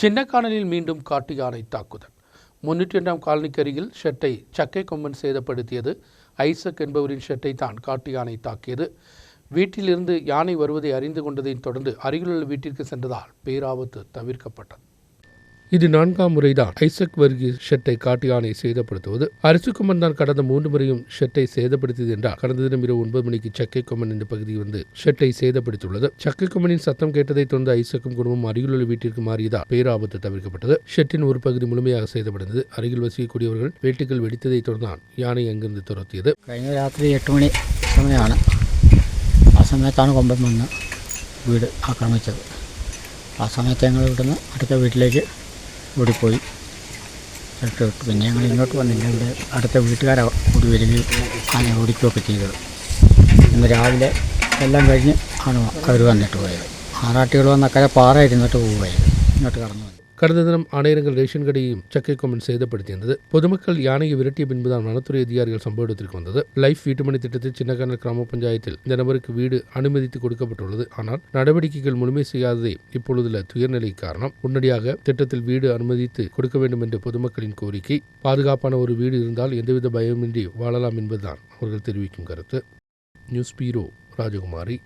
சின்னக்கானலில் மீண்டும் காட்டு யானை தாக்குதல். முன்னூற்றி இரண்டாம் காலனிக்கு அருகில் ஷெட்டை சக்கை கொம்பன் சேதப்படுத்தியது. ஐசக் என்பவரின் ஷெட்டை தான் காட்டு யானை தாக்கியது. வீட்டிலிருந்து யானை வருவதை அறிந்து கொண்டதைத் தொடர்ந்து அருகிலுள்ள வீட்டிற்கு சென்றதால் பேராபத்து தவிர்க்கப்பட்டது. இது நான்காம் முறைதான் ஐசக் வர்கீஸ் ஷெட்டை காட்டு யானை சேதப்படுத்துவது அரிசி கொம்மன் தான் கடந்த மூன்று முறையும் ஷெட்டை சேதப்படுத்தியது என்றால் கடந்த தினம் இரவு ஒன்பது மணிக்கு சக்கை கொம்மன் என்ற பகுதி வந்து ஷெட்டை சேதப்படுத்தியுள்ளது சக்கை கொம்மனின் சத்தம் கேட்டதைத் தொடர்ந்து ஐசக்கும் குடும்பம் அருகிலுள்ள வீட்டிற்கு மாறியதால் பேராபத்து தவிர்க்கப்பட்டது ஷெட்டின் ஒரு பகுதி முழுமையாக சேதப்படைந்தது அருகில் வசிக்கக்கூடியவர்கள் வேட்டுகள் வெடித்ததைத் தொடர்ந்தான் யானை அங்கிருந்து துரத்தியது കഴിഞ്ഞ രാത്രി എട്ട് മണി സമയമാണ് ആ സമയത്താണ് കൊമ്പൻ വന്ന് വീട് ആക്രമിച്ചത് ആ സമയത്ത് ഞങ്ങൾ ഇവിടുന്ന് അടുത്ത വീട്ടിലേക്ക് ഓടിപ്പോയി. ഇട്ട് പിന്നെ ഞങ്ങൾ ഇങ്ങോട്ട് വന്നില്ല. ഇവിടെ അടുത്ത വീട്ടുകാരെ കൂടി വരികയും ആനെ ഓടിക്കുകയൊക്കെ ചെയ്തത്. ഇന്ന് രാവിലെ എല്ലാം കഴിഞ്ഞ് ആണ് അവർ വന്നിട്ട് പോയത്. ആറാട്ടികൾ വന്ന് പാറ ഇരുന്നിട്ട് പോവുകയായിരുന്നു. ഇങ്ങോട്ട് കടന്നു വന്നു. கடந்த தினம் ஆணையரங்கள் ரேஷன் கடையையும் சக்கை கொம்பன் சேதப்படுத்தியிருந்தது. பொதுமக்கள் யானையை விரட்டிய பின்புதான் வனத்துறை அதிகாரிகள் சம்பவ இடத்திற்கு வந்தது. லைஃப் வீட்டுமனை திட்டத்தில் சின்னக்கண்ணர் கிராம பஞ்சாயத்தில் இந்த நபருக்கு வீடு அனுமதித்து கொடுக்கப்பட்டுள்ளது. ஆனால் நடவடிக்கைகள் முழுமை செய்யாததே இப்பொழுதுள்ள துயர்நிலை காரணம். உடனடியாக திட்டத்தில் வீடு அனுமதித்து கொடுக்க வேண்டும் என்ற பொதுமக்களின் கோரிக்கை. பாதுகாப்பான ஒரு வீடு இருந்தால் எந்தவித பயமின்றி வாழலாம் என்பதுதான் அவர்கள் தெரிவிக்கும் கருத்து. News bureau Rajakumari.